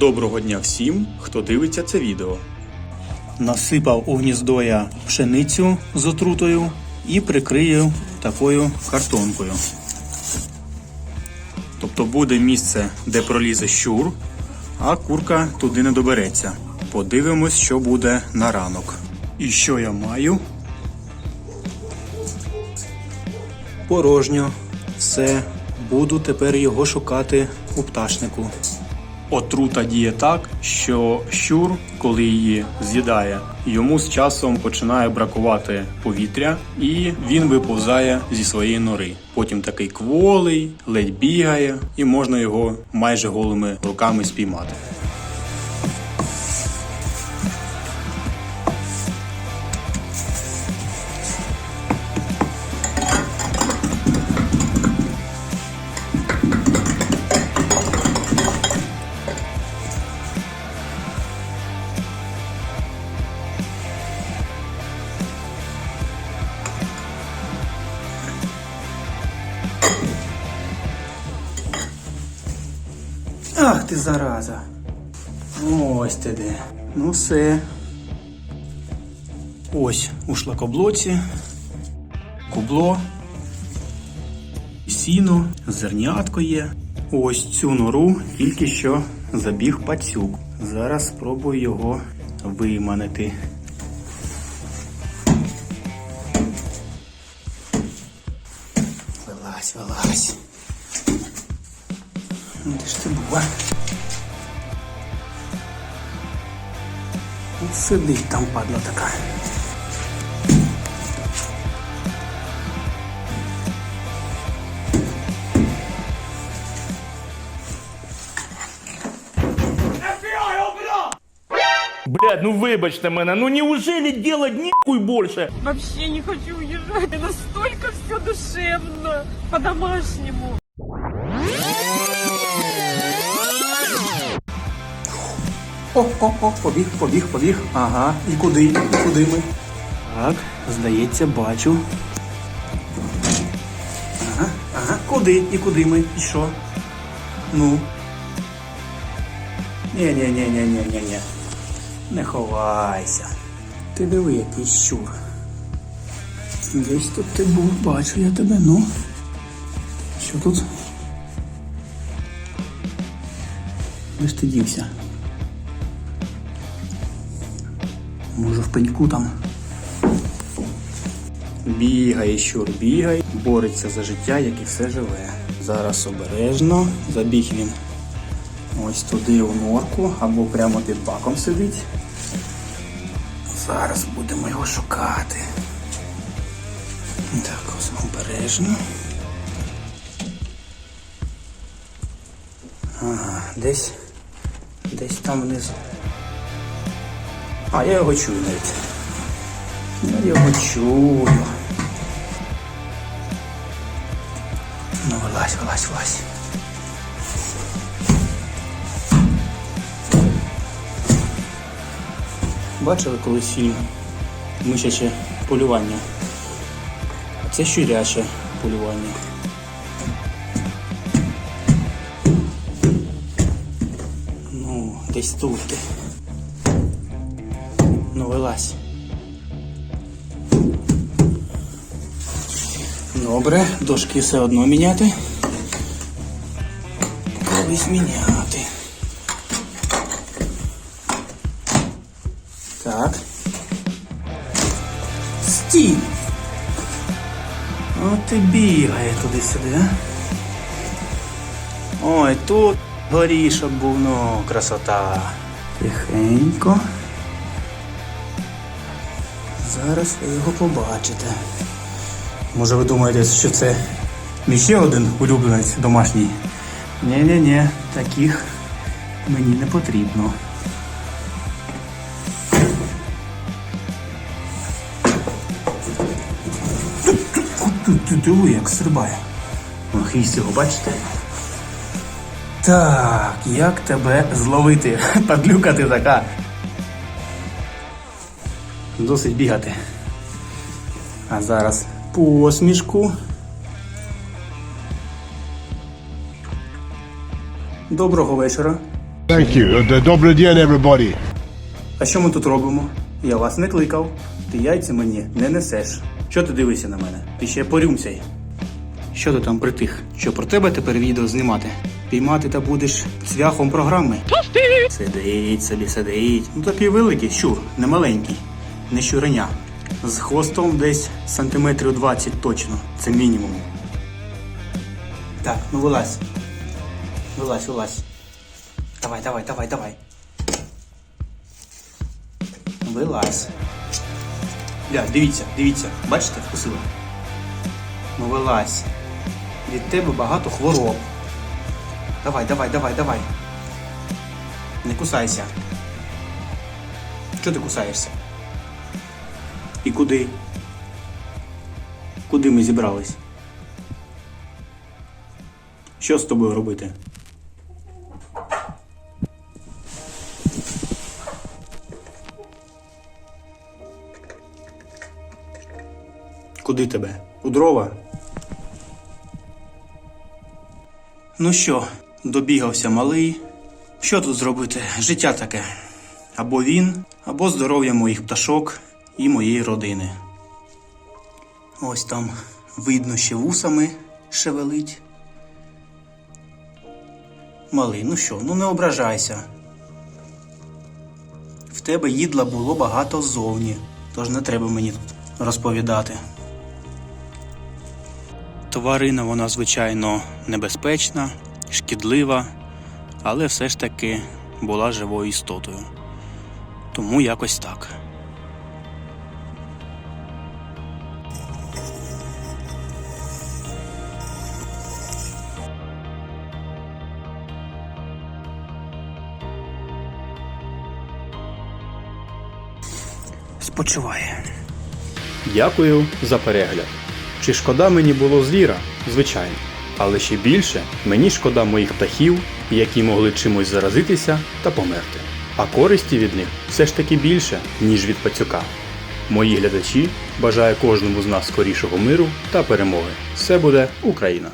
Доброго дня всім, хто дивиться це відео. Насипав у гніздо я пшеницю з отрутою і прикрию такою картонкою. Тобто буде місце, де пролізе щур, а курка туди не добереться. Подивимось, що буде на ранок. І що я маю? Порожньо. Все. Буду тепер його шукати у пташнику. Отрута діє так, що щур, коли її з'їдає, йому з часом починає бракувати повітря, і він виповзає зі своєї нори. Потім такий кволий, ледь бігає, і можна його майже голими руками спіймати. Ти зараза. Ось ти де. Ну все. Ось у шлакоблоці. Кубло. Сіно, зернятко є. Ось цю нору тільки що забіг пацюк. Зараз спробую його виманити. Вилазь, вилазь. Ну, Де ж ти була? Сидить там падла така. Блядь, ну вибачте мене, ну неужели делать нихуй больше? Вообще не хочу уезжать. Настолько все душевно, по-домашнему. О, о, о, побіг, побіг, побіг. Ага. І куди? І куди ми? Так, здається, бачу. Ага, ага. Куди? І куди ми? І що? Ну. ні ні ні ні ні ні ні Не ховайся. Ти диви, який щур. Десь тут ти був, бачу я тебе, ну. Що тут? Де ж ти дівся? Може в пеньку там. Бігає, щур бігає, бореться за життя, як і все живе. Зараз обережно забіг він ось туди у норку або прямо під баком сидить. Зараз будемо його шукати. Так, ось обережно. Ага, десь, десь там внизу. А, я його чую навіть. Я його чую. Ну, вилазь, вилазь, вилазь. Бачили колись фільм Мишаче полювання? А це щуряче полювання. Ну, десь тут. Ну, вилазь. Добре, дошки все одно міняти. Колись міняти. Так. Стій! От і бігає туди-сюди, а? Ой, тут горішок був, ну, красота. Тихенько. Зараз ви його побачите. Може ви думаєте, що це мій ще один улюбленець домашній? Ні-ні-ні, таких мені не потрібно. Як стрибає. Хвіст його бачите? Так, як тебе зловити? Падлюка ти така. Досить бігати. А зараз посмішку. Доброго вечора. Thank you. Добрый день, everybody. А що ми тут робимо? Я вас не кликав. Ти яйця мені не несеш. Що ти дивишся на мене? Ти ще порюмсяй. Що ти там притих? Що про тебе тепер відео знімати? Піймати та будеш цвяхом програми. Сидить собі, сидить. Ну такий великий щур, не маленький, не щуреня. З хвостом десь сантиметрів 20 точно. Це мінімум. Так, ну вилазь. Вилазь, вилазь. Давай, давай, давай, давай. Вилазь. Ля, дивіться, дивіться, бачите, вкусила? Ну вилазь. Від тебе багато хвороб. Давай, давай, давай, давай. Не кусайся. Чого ти кусаєшся? І куди? Куди ми зібрались? Що з тобою робити? Куди тебе? У дрова? Ну що, добігався малий. Що тут зробити? Життя таке. Або він, або здоров'я моїх пташок і моєї родини. Ось там видно, ще вусами шевелить. Малий, ну що, ну не ображайся. В тебе їдла було багато ззовні, тож не треба мені тут розповідати. Тварина вона, звичайно, небезпечна, шкідлива, але все ж таки була живою істотою. Тому якось так. Спочиває. Дякую за перегляд. Чи шкода мені було звіра? Звичайно. Але ще більше мені шкода моїх птахів, які могли чимось заразитися та померти. А користі від них все ж таки більше, ніж від пацюка. Мої глядачі бажаю кожному з нас скорішого миру та перемоги. Все буде Україна!